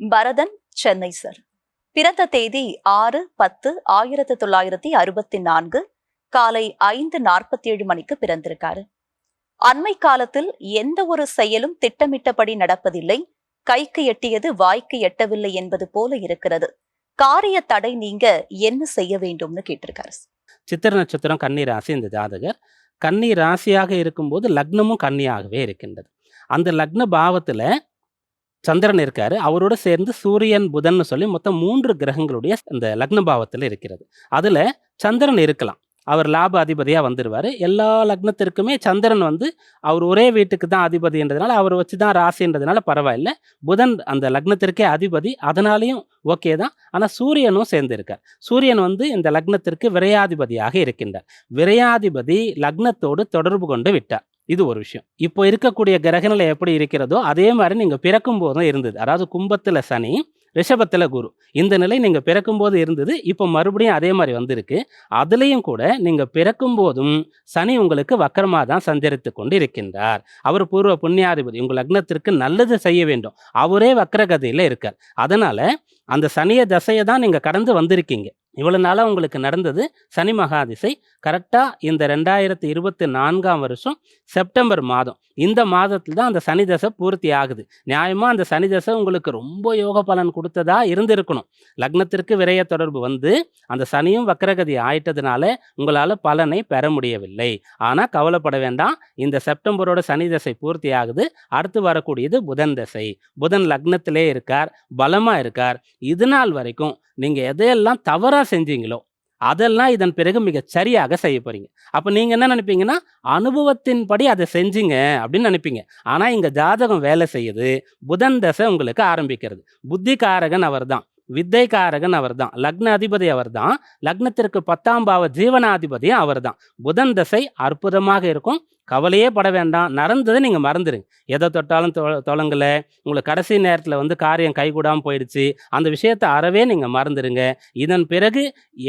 Bharathan Chennai sir. பிறந்த தேதி ஆறு பத்து ஆயிரத்தி தொள்ளாயிரத்தி அறுபத்தி நான்கு காலை ஐந்து நாற்பத்தி ஏழு மணிக்கு பிறந்திருக்காரு. அண்மை காலத்தில் எந்த ஒரு செயலும் திட்டமிட்டபடி நடப்பதில்லை. கைக்கு எட்டியது வாய்க்கு எட்டவில்லை என்பது போல இருக்கிறது. காரிய தடை நீங்க என்ன செய்ய வேண்டும்னு கேட்டிருக்காரு சித்திர நட்சத்திரம் கன்னி ராசி இந்த ஜாதகர். கன்னி ராசியாக இருக்கும்போது லக்னமும் கன்னியாகவே இருக்கின்றது. அந்த லக்ன பாவத்தில் சந்திரன் இருக்காரு. அவரோட சேர்ந்து சூரியன் புதன் சொல்லி மொத்தம் மூன்று கிரகங்களுடைய இந்த லக்ன பாவத்தில் இருக்கிறது. அதில் சந்திரன் இருக்கலாம். அவர் லாப அதிபதியாக வந்துடுவார் எல்லா லக்னத்திற்குமே சந்திரன் வந்து அவர் ஒரே வீட்டுக்கு தான் அதிபதின்றதுனால அவர் வச்சு தான் ராசின்றதுனால பரவாயில்ல. புதன் அந்த லக்னத்திற்கே அதிபதி. அதனாலையும் ஓகே தான். ஆனால் சூரியனும் சேர்ந்திருக்கார். சூரியன் வந்து இந்த லக்னத்திற்கு விரையாதிபதியாக இருக்கின்றார். விரையாதிபதி லக்னத்தோடு தொடர்பு கொண்டு விட்டார். இது ஒரு விஷயம். இப்போ இருக்கக்கூடிய கிரகநிலை எப்படி இருக்கிறதோ அதே மாதிரி நீங்கள் பிறக்கும் போதும் இருந்தது. அதாவது கும்பத்தில் சனி ரிஷபத்தில் குரு. இந்த நிலை நீங்கள் பிறக்கும்போது இருந்தது. இப்போ மறுபடியும் அதே மாதிரி வந்திருக்கு. அதுலேயும் கூட நீங்கள் பிறக்கும் போதும் சனி உங்களுக்கு வக்கரமாக தான் சஞ்சரித்து கொண்டு இருக்கின்றார் அவர் பூர்வ புண்ணியாதிபதி. உங்கள் லக்னத்திற்கு நல்லது செய்ய வேண்டும். அவரே வக்கரகதியில் இருக்கார். அதனால் அந்த சனிய தசையை தான் நீங்கள் கடந்து வந்திருக்கீங்க. இவ்வளோ நாளாக உங்களுக்கு நடந்தது சனி மகாதிசை கரெக்டாக இந்த ரெண்டாயிரத்தி இருபத்தி நான்காம் வருஷம் செப்டம்பர் மாதம். இந்த மாதத்தில் தான் அந்த சனி தசை பூர்த்தி ஆகுது. நியாயமாக அந்த சனி தசை உங்களுக்கு ரொம்ப யோக பலன் கொடுத்ததா இருந்திருக்கணும். லக்னத்திற்கு விரைய தொடர்பு வந்து அந்த சனியும் வக்கரகதி ஆயிட்டதுனால உங்களால் பலனை பெற முடியவில்லை. ஆனால் கவலைப்பட வேண்டாம். இந்த செப்டம்பரோட சனி தசை பூர்த்தி ஆகுது. அடுத்து வரக்கூடியது புதன் தசை. புதன் லக்னத்திலே இருக்கார். பலமாக இருக்கார். இது நாள் வரைக்கும் நீங்கள் எதையெல்லாம் தவறாக செஞ்சீங்களோ அதெல்லாம் இதன் பிறகு மிக சரியாக செய்ய போறீங்க. அப்போ நீங்கள் என்ன நினைப்பீங்கன்னா அனுபவத்தின்படி அதை செஞ்சீங்க அப்படின்னு நினைப்பீங்க. ஆனால் இங்கே ஜாதகம் வேலை செய்யுது புதன் தசை உங்களுக்கு ஆரம்பிக்கிறது. புத்திகாரகன் அவர் தான் வித்தைக்காரகன் அவர் தான் லக்ன அதிபதி அவர் தான் லக்னத்திற்கு பத்தாம் பாவ ஜீவனாதிபதியும் அவர் தான் புதன் தசை அற்புதமாக இருக்கும். கவலையே பட வேண்டாம். நடந்ததை நீங்கள் மறந்துடுங்க எதை தொட்டாலும் தொ தொலங்கலை. உங்களுக்கு கடைசி நேரத்தில் வந்து காரியம் கைகூடாமல் போயிடுச்சு. அந்த விஷயத்தை அறவே நீங்கள் மறந்துடுங்க இதன் பிறகு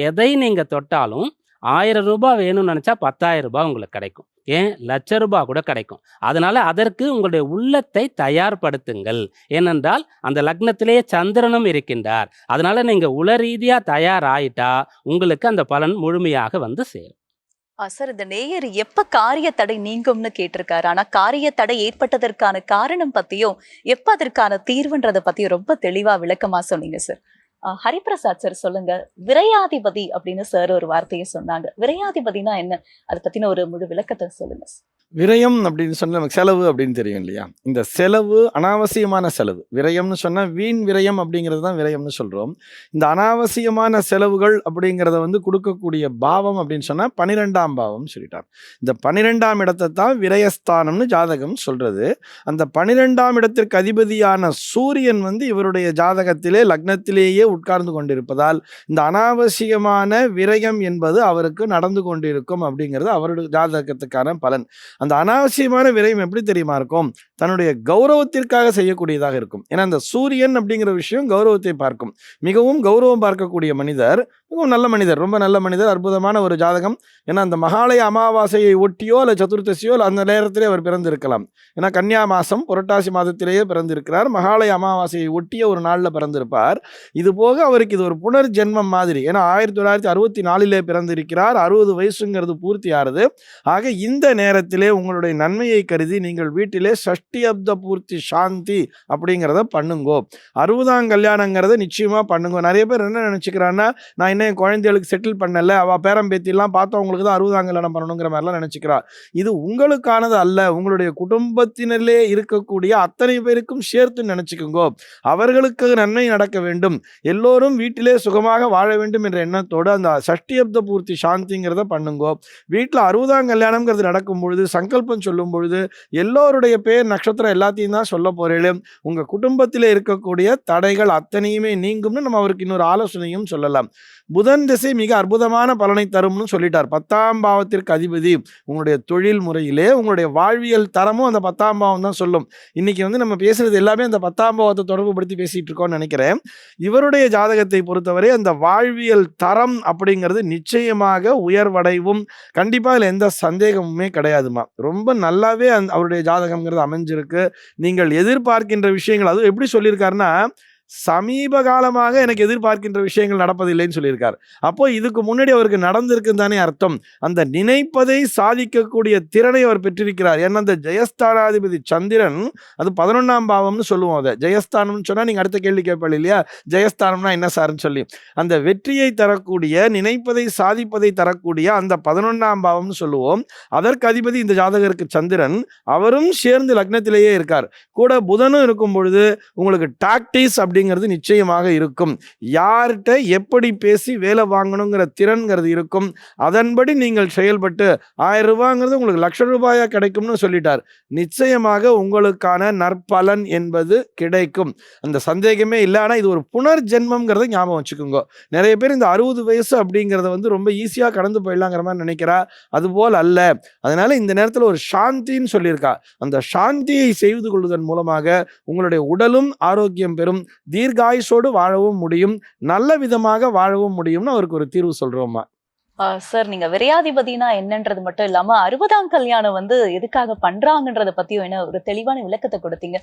எதை நீங்கள் தொட்டாலும் ஆயிரம் ரூபாய் வேணும்னு நினச்சா பத்தாயிரம் ரூபாய் உங்களுக்கு கிடைக்கும். ஏன்? லட்ச ரூபாய் கூட கிடைக்கும். அதனால் அதற்கு உங்களுடைய உள்ளத்தை தயார்படுத்துங்கள். ஏனென்றால் அந்த லக்னத்திலேயே சந்திரனும் இருக்கின்றார். அதனால் நீங்கள் உள ரீதியாக தயாராயிட்டா உங்களுக்கு அந்த பலன் முழுமையாக வந்து சேரும். ஆ, சார் இந்த நேயர் எப்ப காரிய தடை நீங்கும்னு கேட்டிருக்காரு. ஆனா காரிய தடை ஏற்பட்டதற்கான காரணம் பத்தியும் எப்ப அதற்கான தீர்வுன்றதை பத்தியும் ரொம்ப தெளிவா விளக்கமா சொன்னீங்க சார். ஹரிபிரசாத் சார் சொல்லுங்க விரையாதிபதி அப்படின்னு சார் ஒரு வார்த்தையை சொன்னாங்க விரையாதிபதினா என்ன அதை பத்தின ஒரு முழு விளக்கத்தை சொல்லுங்க சார். விரயம் அப்படின்னு சொன்னால் நமக்கு செலவு அப்படின்னு தெரியும் இல்லையா? இந்த செலவு அனாவசியமான செலவு. விரயம்னு சொன்னால் வீண் விரயம் அப்படிங்கிறது தான் விரயம்னு சொல்கிறோம் இந்த அனாவசியமான செலவுகள் அப்படிங்கிறத வந்து கொடுக்கக்கூடிய பாவம் அப்படின்னு சொன்னால் பனிரெண்டாம் பாவம் சொல்லிட்டார். இந்த பனிரெண்டாம் இடத்தை தான் விரயஸ்தானம்னு ஜாதகம் சொல்கிறது அந்த பனிரெண்டாம் இடத்திற்கு அதிபதியான சூரியன் வந்து இவருடைய ஜாதகத்திலே லக்னத்திலேயே உட்கார்ந்து கொண்டிருப்பதால் இந்த அனாவசியமான விரயம் என்பது அவருக்கு நடந்து கொண்டிருக்கும் அப்படிங்கிறது அவருடைய ஜாதகத்துக்கான பலன். அந்த அனாவசியமான விரயம் எப்படி தெரியுமா இருக்கும்? தன்னுடைய கௌரவத்திற்காக செய்யக்கூடியதாக இருக்கும். ஏன்னா அந்த சூரியன் அப்படிங்கிற விஷயம் கௌரவத்தை பார்க்கும். மிகவும் கௌரவம் பார்க்கக்கூடிய மனிதர் மிகவும் நல்ல மனிதர் ரொம்ப நல்ல மனிதர் அற்புதமான ஒரு ஜாதகம். ஏன்னா அந்த மகாலய அமாவாசையை ஒட்டியோ அல்ல சதுர்த்தசியோ அல்ல அந்த நேரத்திலே அவர் பிறந்திருக்கலாம். ஏன்னா கன்னியா மாதம் புரட்டாசி மாதத்திலேயே பிறந்திருக்கிறார். மகாலய அமாவாசையை ஒட்டிய ஒரு நாளில் பிறந்திருப்பார். இது போக அவருக்கு இது ஒரு புனர் ஜென்மம் மாதிரி. ஏன்னா ஆயிரத்தி தொள்ளாயிரத்தி அறுபத்தி நாலிலே பிறந்திருக்கிறார். அறுபது வயசுங்கிறது பூர்த்தி ஆறுது ஆக இந்த நேரத்திலே உங்களுடைய நன்மையை கருதி நீங்கள் வீட்டிலே சஷ்டி அப்த பூர்த்தி சாந்தி அப்படிங்கிறத பண்ணுங்கோ. அறுபதாம் கல்யாணங்கிறத நிச்சயமாக பண்ணுங்க. நிறைய பேர் என்ன நினச்சிக்கிறான்னா நான் இன்னும் என் குழந்தைகளுக்கு செட்டில் பண்ணலை அவள் பேரம்பேத்திலாம் பார்த்தவங்களுக்கு தான் அறுபதாம் கல்யாணம் பண்ணணுங்கிற மாதிரிலாம் நினச்சிக்கிறா. இது உங்களுக்கானது அல்ல. உங்களுடைய குடும்பத்தினரிலே இருக்கக்கூடிய அத்தனை பேருக்கும் சேர்த்து நினச்சிக்கோங்கோ. அவர்களுக்கு நன்மை நடக்க வேண்டும். எல்லோரும் வீட்டிலே சுகமாக வாழ வேண்டும் என்ற எண்ணத்தோடு அந்த சஷ்டி அப்த பூர்த்தி சாந்திங்கிறத பண்ணுங்கோ. வீட்டில் அறுபதாம் கல்யாணங்கிறது நடக்கும் பொழுது சங்கல்பம் சொல்லும் பொழுது எல்லோருடைய பேர் நட்சத்திரம் எல்லாத்தையும் தான் சொல்ல போறேன் உங்கள் குடும்பத்தில் இருக்கக்கூடிய தடைகள் அத்தனையுமே நீங்கும்னு நம்ம அவருக்கு இன்னொரு ஆலோசனையும் சொல்லலாம். புதன் திசை மிக அற்புதமான பலனை தரும்னு சொல்லிட்டார். பத்தாம் பாவத்திற்கு அதிபதி. உங்களுடைய தொழில் முறையிலே உங்களுடைய வாழ்வியல் தரமும் அந்த பத்தாம் பாவம் தான் சொல்லும். இன்னைக்கு வந்து நம்ம பேசுறது எல்லாமே அந்த பத்தாம் பாவத்தை தொடர்புபடுத்தி பேசிட்டு இருக்கோம்னு நினைக்கிறேன். இவருடைய ஜாதகத்தை பொறுத்தவரை அந்த வாழ்வியல் தரம் அப்படிங்கிறது நிச்சயமாக உயர்வடைவும். கண்டிப்பாக அதில் எந்த சந்தேகமுமே கிடையாதுமா. ரொம்ப நல்லாவே அந் அவருடைய ஜாதகம்ங்கிறது அமைஞ்சிருக்கு. நீங்கள் எதிர்பார்க்கின்ற விஷயங்கள் அதுவும் எப்படி சொல்லியிருக்காருன்னா சமீப காலமாக எனக்கு எதிர்பார்க்கின்ற விஷயங்கள் நடப்பதில்லைன்னு சொல்லியிருக்கார். அப்போ இதுக்கு முன்னாடி அவருக்கு நடந்திருக்குன்னு தானே அர்த்தம். அந்த நினைப்பதை சாதிக்கக்கூடிய திறனை அவர் பெற்றிருக்கிறார். ஏன்னா அந்த ஜெயஸ்தானாதிபதி சந்திரன் அது பதினொன்றாம் பாவம்னு சொல்லுவோம் அதை. ஜெயஸ்தானம்னு சொன்னால் நீங்கள் அடுத்த கேள்வி கேட்பாள் இல்லையா? ஜெயஸ்தானம்னா என்ன சார்னு சொல்லி. அந்த வெற்றியை தரக்கூடிய நினைப்பதை சாதிப்பதை தரக்கூடிய அந்த பதினொன்றாம் பாவம்னு சொல்லுவோம். அதற்கு அதிபதி இந்த ஜாதகருக்கு சந்திரன் அவரும் சேர்ந்து லக்னத்திலேயே இருக்கார். கூட புதனும் இருக்கும் பொழுது உங்களுக்கு டாக்டிஸ் அப்படி அப்படிங்கிறது நிச்சயமாக இருக்கும். யார்கிட்ட எப்படி பேசி வேலை வாங்கணுங்கிற திறன்கிறது இருக்கும். அதன்படி நீங்கள் செயல்பட்டு ஆயிரம் ரூபாங்கிறது உங்களுக்கு லட்ச ரூபாயா கிடைக்கும்னு சொல்லிட்டார். நிச்சயமாக உங்களுக்கான நற்பலன் என்பது கிடைக்கும். அந்த சந்தேகமே இல்லை. ஆனால் இது ஒரு புனர் புனர்ஜென்மங்கிறத ஞாபகம் வச்சுக்கோங்க. நிறைய பேர் இந்த அறுபது வயசு அப்படிங்கிறத வந்து ரொம்ப ஈஸியாக கடந்து போயிடலாங்கிற மாதிரி நினைக்கிறா. அதுபோல் அல்ல. அதனால இந்த நேரத்தில் ஒரு சாந்தின்னு சொல்லியிருக்கா. அந்த சாந்தியை செய்து கொள்வதன் மூலமாக உங்களுடைய உடலும் ஆரோக்கியம் பெறும். தீர்காயுஷோடு வாழவும் முடியும். நல்ல விதமாக வாழவும் முடியும்னு அவருக்கு ஒரு தீர்வு சொல்றோம்மா சார் நீங்க விரையாதிபதினா என்னன்றது மட்டும் இல்லாம அறுபதாம் கல்யாணம் வந்து எதுக்காக பண்றாங்கன்றத பத்தியும் என்ன ஒரு தெளிவான விளக்கத்தை கொடுத்தீங்க.